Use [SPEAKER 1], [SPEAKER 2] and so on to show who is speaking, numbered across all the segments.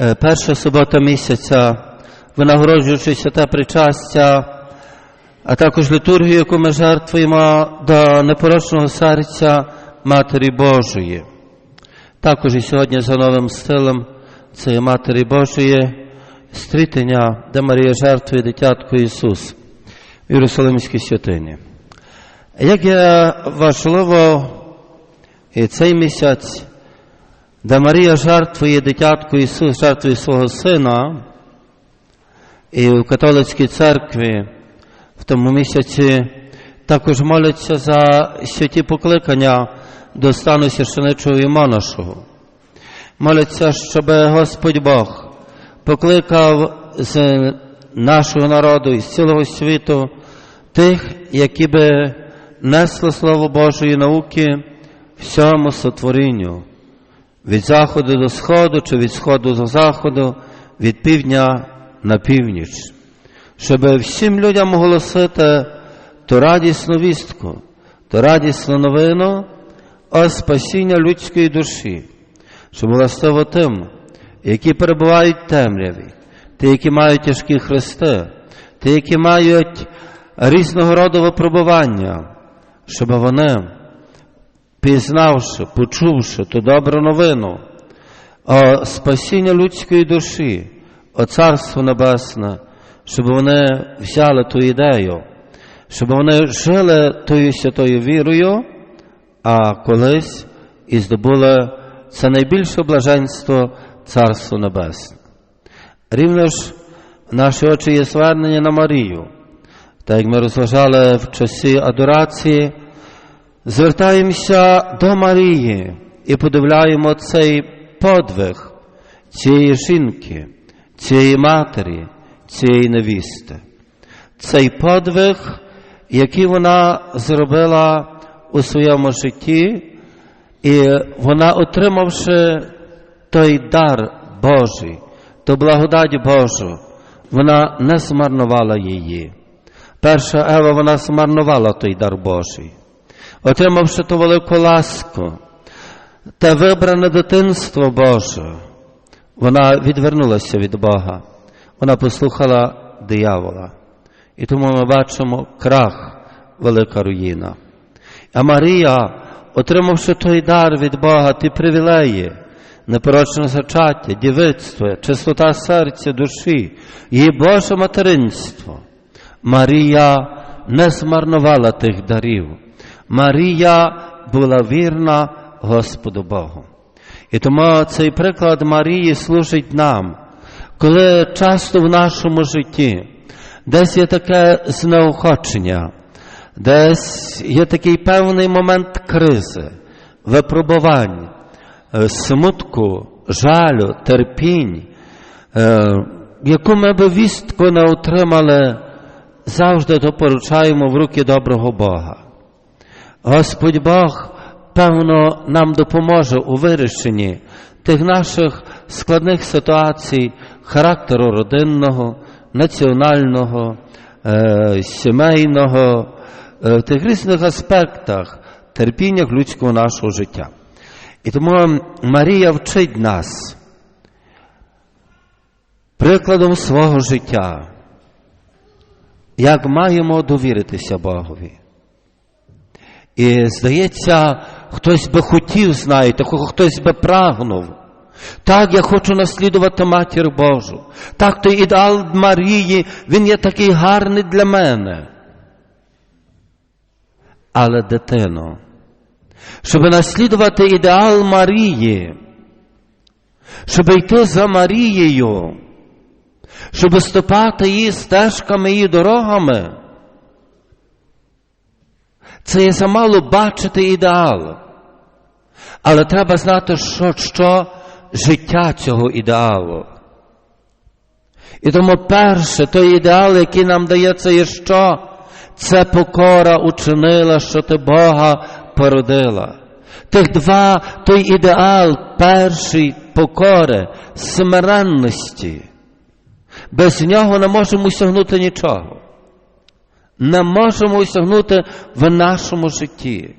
[SPEAKER 1] Е, Перша субота місяця, винагороджуючи святе причастя, а також літургію, яку ми жертвуємо до непорочного серця Матері Божої. Також і сьогодні за новим стилем цієї Матері Божої стрітення, де Марія жертвує дитятко Ісус в Єрусалимській святині. Як є важливо і цей місяць, де Марія жертвує дитятко Ісус, жертвує свого Сина, і в католицькій церкві в тому місяці також моляться за святі покликання до стану священичого і монашого. Моляться, щоб Господь Бог покликав з нашого народу і з цілого світу тих, які би несли Слово Божої науки всьому сотворінню, від заходу до сходу чи від сходу до заходу, від півдня на північ, щоб всім людям оголосити ту радісну вістку, ту радісну новину о спасіння людської душі, щоб властиво тим, які перебувають в темряві, ті, які мають тяжкі хрести, ті, які мають різного роду випробування, щоб вони, пізнавши, почувши ту добру новину о спасіння людської душі, о Царство Небесне, щоб вони взяли ту ідею, щоб вони жили тою святою вірою, а колись і здобули це найбільше блаженство Царство Небесне. Рівно ж наші очі є звернення на Марію. Так як ми розважали в часі адорації, звертаємося до Марії і подивляємо цей подвиг цієї жінки, цієї матері, цієї невісти. Цей подвиг, який вона зробила у своєму житті, і вона, отримавши той дар Божий, ту благодать Божу, вона не змарнувала її. Перша Ева вона змарнувала той дар Божий, отримавши ту велику ласку, те вибране дитинство Боже, вона відвернулася від Бога, вона послухала диявола. І тому ми бачимо крах, велика руїна. А Марія, отримавши той дар від Бога, ті привілеї, непорочне зачаття, дівицтво, чистота серця, душі, її Боже материнство. Марія не змарнувала тих дарів. Марія була вірна Господу Богу. І тому цей приклад Марії служить нам, коли часто в нашому житті десь є таке знеохочення, десь є такий певний момент кризи, випробувань, смутку, жалю, терпінь, яку ми би вістку не отримали, завжди то поручаємо в руки доброго Бога. Господь Бог, певно, нам допоможе у вирішенні тих наших складних ситуацій, характеру родинного, національного, е, сімейного, е, в тих різних аспектах терпіння людського нашого життя. І тому Марія вчить нас прикладом свого життя, як маємо довіритися Богові. І здається, хтось би хотів, знаєте, хтось би прагнув. Так, я хочу наслідувати матір Божу. Так, той ідеал Марії, він є такий гарний для мене. Але дитино, щоб наслідувати ідеал Марії, щоб йти за Марією, щоб ступати її стежками її дорогами, це є замало бачити ідеал. Але треба знати, що, що життя цього ідеалу. І тому перше, той ідеал, який нам дається, є що? Це покора учинила, що ти Бога породила. Тих два, той ідеал, перший покори, смиренності. Без нього не можемо осягнути нічого. Не можемо осягнути в нашому житті.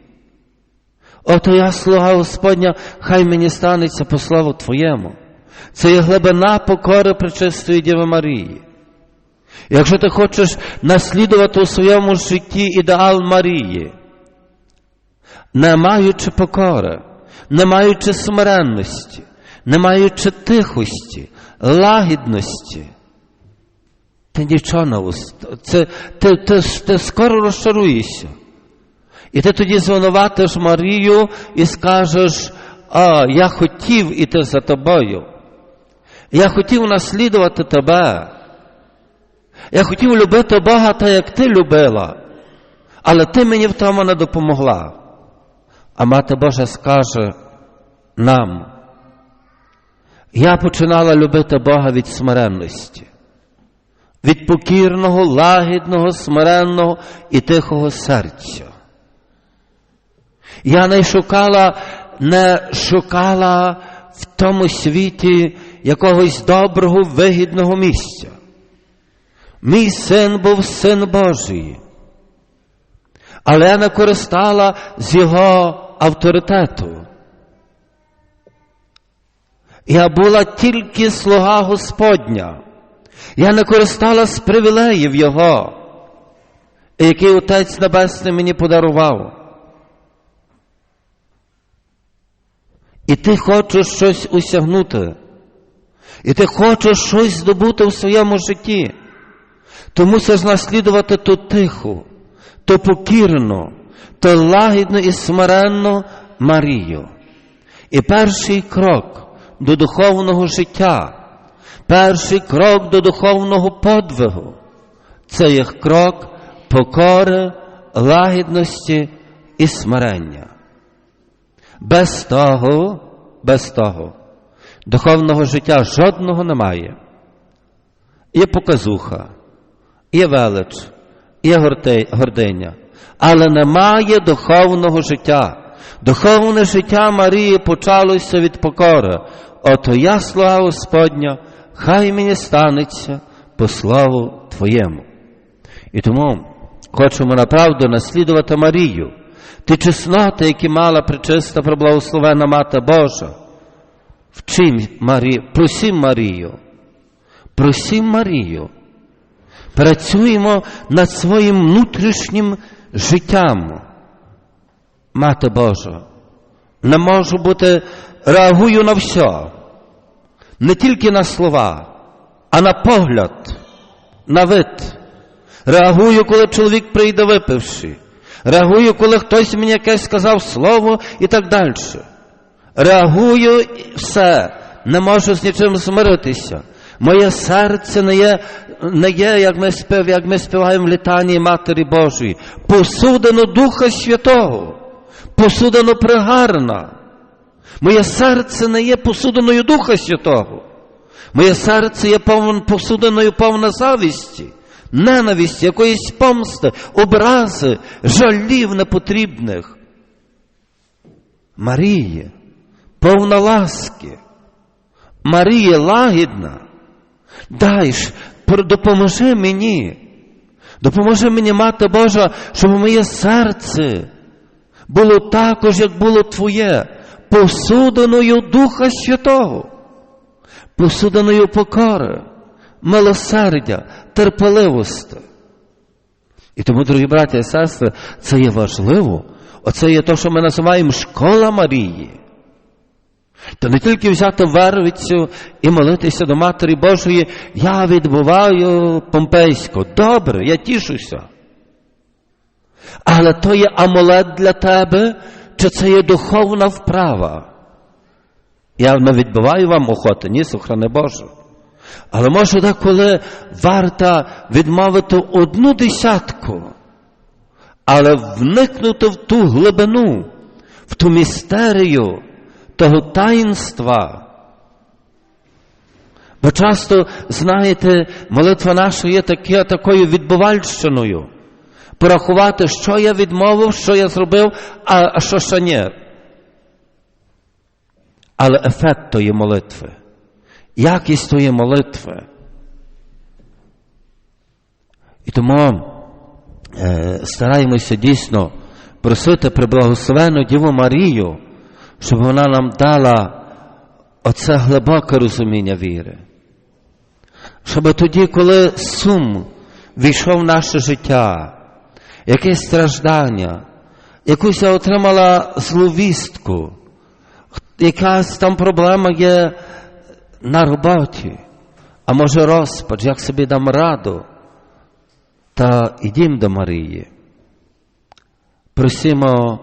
[SPEAKER 1] Ото я, слуга Господня, хай мені станеться по слову Твоєму. Це є глибина покори Пречистої Діви Марії. Якщо ти хочеш наслідувати у своєму житті ідеал Марії, не маючи покори, не маючи смиренності, не маючи тихості, лагідності, уст... це, ти, ти, ти скоро розчаруєшся. І ти тоді звинуватиш Марію і скажеш, а, я хотів іти за тобою. Я хотів наслідувати тебе. Я хотів любити Бога так, як ти любила, але ти мені в тому не допомогла. А мати Божа скаже нам, я починала любити Бога від смиренності, від покірного, лагідного, смиренного і тихого серця. Я не шукала, не шукала в тому світі якогось доброго, вигідного місця. Мій син був син Божий, але я не користала з його авторитету. Я була тільки слуга Господня. Я не користала з привілеїв Його, який Отець Небесний мені подарував. І ти хочеш щось усягнути, і ти хочеш щось здобути в своєму житті, то мусиш наслідувати то тихо, то покірно, то лагідно і смиренно Марію. І перший крок до духовного життя, перший крок до духовного подвигу це є крок покори, лагідності і смирення. Без того, без того, духовного життя жодного немає. Є показуха, є велич, є гординя, але немає духовного життя. Духовне життя Марії почалося від покори. Ото я, слава Господня, хай мені станеться по славу Твоєму. І тому хочемо направду наслідувати Марію, ті чесноти, які мала причиста преблагословена Мати Божа. Вчим Марію, просім Марію, просім Марію. Працюємо над своїм внутрішнім життям. Мати Божа, не можу бути, реагую на все, не тільки на слова, а на погляд, на вид. Реагую, коли чоловік прийде випивши. Реагую, коли хтось мені якесь сказав слово і так далі. Реагую все, не можу з нічим змиритися. Моє серце не є, не є як, ми спів, як ми співаємо в літанні Матері Божої, посудено Духа Святого, посудено пригарна. Моє серце не є посудиною Духа Святого. Моє серце є посудиною повна завісті, ненависті, якоїсь помсти, образи, жалів непотрібних. Марія, повна ласки. Марія лагідна. Дай ж, допоможи мені. Допоможи мені, Мати Божа, щоб моє серце було також, як було Твоє, посудиною Духа Святого, посудиною покори, милосердя, терпеливості. І тому, дорогі браті і сестри, це є важливо. Оце є те, що ми називаємо школа Марії. То не тільки взяти вервицю і молитися до Матері Божої, я відбуваю помпейсько. Добре, я тішуся. Але то є амулет для тебе, чи це є духовна вправа. Я не відбиваю вам охоти, ні, сохрани Боже. Але може деколи варто відмовити одну десятку, але вникнути в ту глибину, в ту містерію того таїнства. Бо часто, знаєте, молитва наша є такою відбувальщиною. Порахувати, що я відмовив, що я зробив, а, що ще ні. Але ефект тої молитви, якість тої молитви. І тому е, стараємося дійсно просити приблагословену Діву Марію, щоб вона нам дала оце глибоке розуміння віри. Щоб тоді, коли сум війшов в наше життя, якесь страждання, якусь отримала зловістку, якась там проблема є на роботі, а може розпач, як собі дам раду, та ідім до Марії. Просимо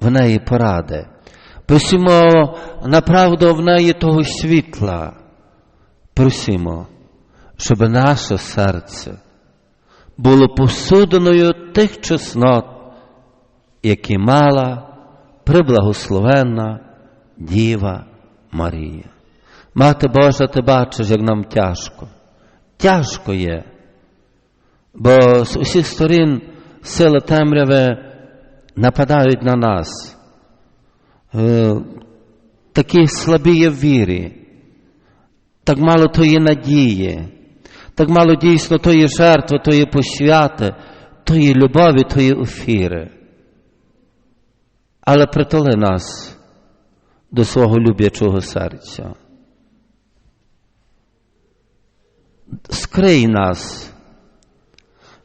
[SPEAKER 1] в неї поради. Просимо направду в неї того світла. Просимо, щоб наше серце було посудиною тих чеснот, які мала приблагословенна Діва Марія. Мати Божа, ти бачиш, як нам тяжко. Тяжко є, бо з усіх сторін сили темряви нападають на нас. Е, такі слабі є в вірі, так мало тої надії, так мало дійсно тої жертви, тої посвяти, тої любові, тої офіри. Але притули нас до свого люблячого серця. Скрий нас,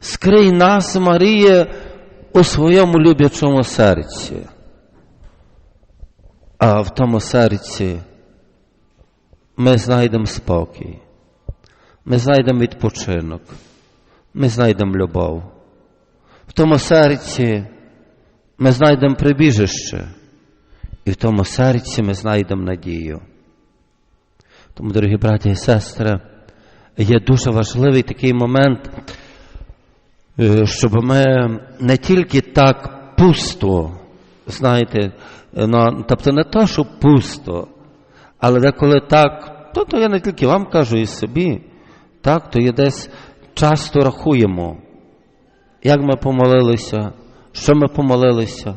[SPEAKER 1] скрий нас, Марія, у своєму люблячому серці. А в тому серці ми знайдемо спокій, ми знайдемо відпочинок, ми знайдемо любов. В тому серці ми знайдемо прибіжище, і в тому серці ми знайдемо надію. Тому, дорогі браті і сестри, є дуже важливий такий момент, е, щоб ми не тільки так пусто, знаєте, ну, тобто не то, що пусто, але деколи так, то, то я не тільки вам кажу і собі, так, то є десь часто рахуємо, як ми помолилися, що ми помолилися,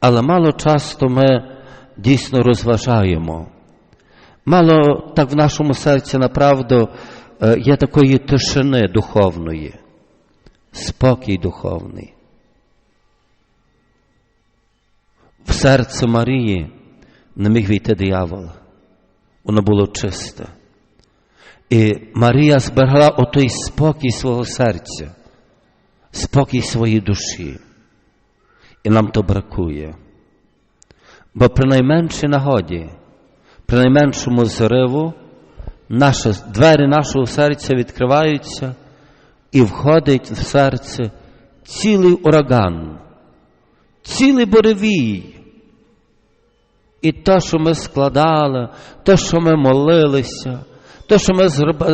[SPEAKER 1] але мало часто ми дійсно розважаємо. Мало так в нашому серці направду е, є такої тишини духовної, спокій духовний. В серце Марії не міг війти диявол. Воно було чисте. І Марія зберегла отой спокій свого серця, спокій своєї душі. І нам то бракує. Бо при найменшій нагоді, при найменшому зриву, наші, двері нашого серця відкриваються і входить в серце цілий ураган, цілий буревій. І те, що ми складали, те, що ми молилися, те, що ми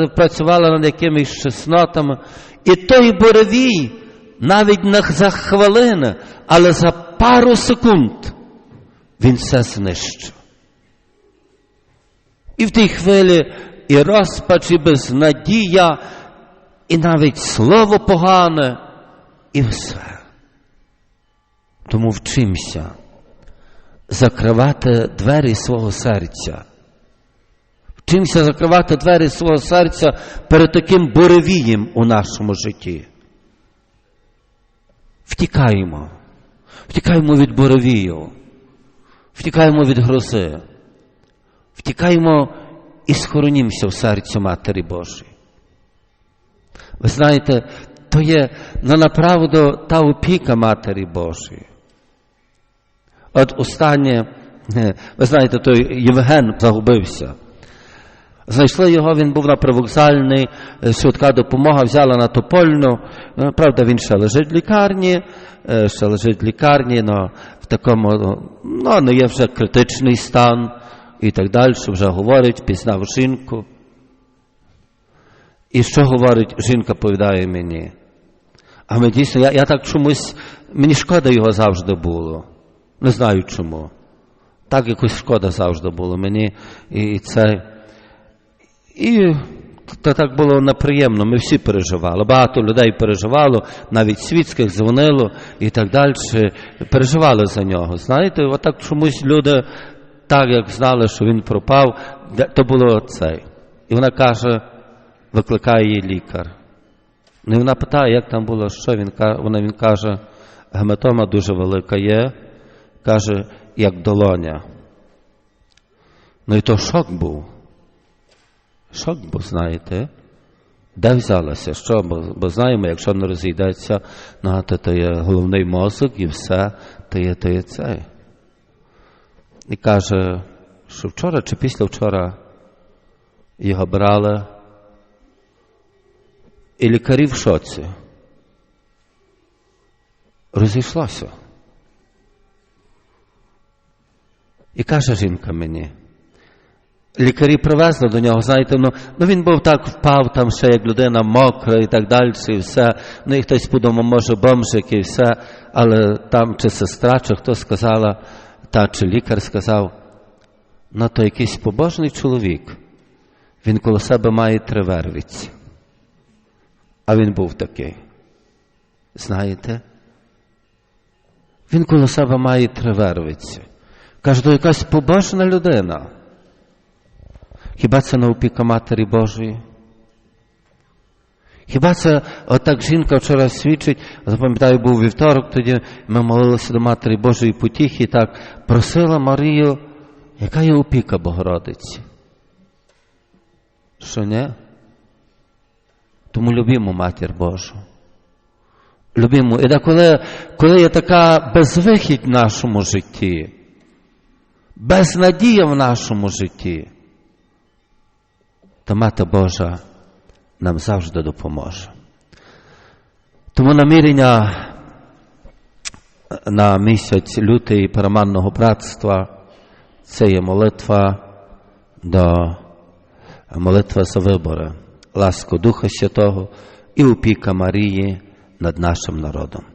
[SPEAKER 1] працювали над якимись чеснотами, і той буревій навіть не за хвилини, але за пару секунд він все знищив. І в тій хвилі і розпач, і безнадія, і навіть слово погане, і все. Тому вчимося закривати двері свого серця. Вчимося закривати двері свого серця перед таким буревієм у нашому житті. Втікаємо. Втікаємо від буревію. Втікаємо від грози. Втікаємо і схоронімося в серці Матері Божої. Ви знаєте, то є на направду та опіка Матері Божої. От останнє, ви знаєте, той Євген загубився. Знайшли його, він був на привокзальний, швидка допомога взяла на Топольну. Правда, він ще лежить в лікарні, ще лежить в лікарні, але в такому, ну, не є вже критичний стан і так далі, вже говорить, пізнав жінку. І що говорить, жінка повідає мені. А ми дійсно, я, я так чомусь, мені шкода його завжди було. Не знаю чому. Так якось шкода завжди було мені. І це. І так було неприємно, ми всі переживали. Багато людей переживало, навіть світських дзвонило і так далі. Переживали за нього. Знаєте, отак чомусь люди, так як знали, що він пропав, то було це. І вона каже, викликає її лікар. Ну, і вона питає, як там було, що він. Вона він каже, гематома дуже велика є, каже, як долоня. Ну і то шок був. Шок був, знаєте. Де взялося? Що? Бо, бо знаємо, якщо не розійдеться, то, то є головний мозок і все, то є, то є це. І каже, що вчора чи після вчора його брали, і лікарі в шоці. Розійшлося. І каже жінка мені, лікарі привезли до нього, знаєте, ну, ну він був так впав, там ще як людина мокра і так далі, і все. Ну і хтось подумав, може, бомжик і все, але там чи сестра, чи хто сказала, та чи лікар сказав, ну то якийсь побожний чоловік, він коло себе має три вервиці. А він був такий. Знаєте? Він коло себе має три вервиці. Каже, то якась побожна людина. Хіба це не опіка Матері Божої? Хіба це отак жінка вчора свідчить, запам'ятаю, був вівторок, тоді ми молилися до Матері Божої потіхи і так просила Марію, яка є опіка Богородиці? Що ні? Тому любімо Матір Божу. Любімо. І коли, коли є така безвихідь в нашому житті, безнадія в нашому житті, то Мати Божа нам завжди допоможе. Тому намірення на місяць лютий переманного братства це є молитва до молитва за вибори, ласку Духа Святого і опіка Марії над нашим народом.